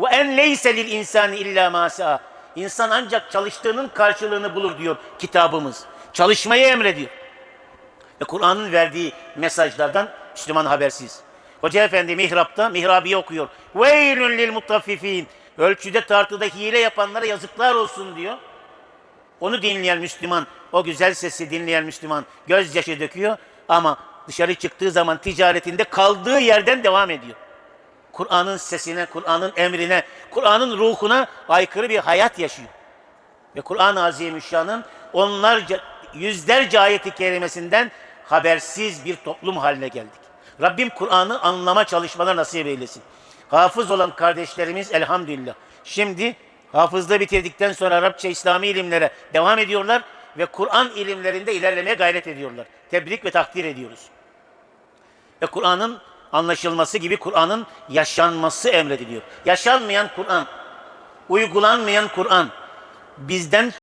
Ve en leyse lil insani illa ma sa'a. İnsan ancak çalıştığının karşılığını bulur diyor kitabımız. Çalışmayı emrediyor. Ve Kur'an'ın verdiği mesajlardan Müslüman habersiz. Hoca efendi mihrapta mihrabiye okuyor. Veylün lil mutaffifin. Ölçüde tartıda hile yapanlara yazıklar olsun diyor. Onu dinleyen Müslüman, o güzel sesi dinleyen Müslüman gözyaşı döküyor ama dışarı çıktığı zaman ticaretinde kaldığı yerden devam ediyor. Kur'an'ın sesine, Kur'an'ın emrine, Kur'an'ın ruhuna aykırı bir hayat yaşıyor. Ve Kur'an-ı Azimüşşan'ın onlarca, yüzlerce ayeti kerimesinden habersiz bir toplum haline geldik. Rabbim Kur'an'ı anlama çalışmalar nasip eylesin. Hafız olan kardeşlerimiz elhamdülillah. Şimdi hafızlığı bitirdikten sonra Arapça İslami ilimlere devam ediyorlar ve Kur'an ilimlerinde ilerlemeye gayret ediyorlar. Tebrik ve takdir ediyoruz. Ve Kur'an'ın anlaşılması gibi Kur'an'ın yaşanması emrediliyor. Yaşanmayan Kur'an, uygulanmayan Kur'an bizden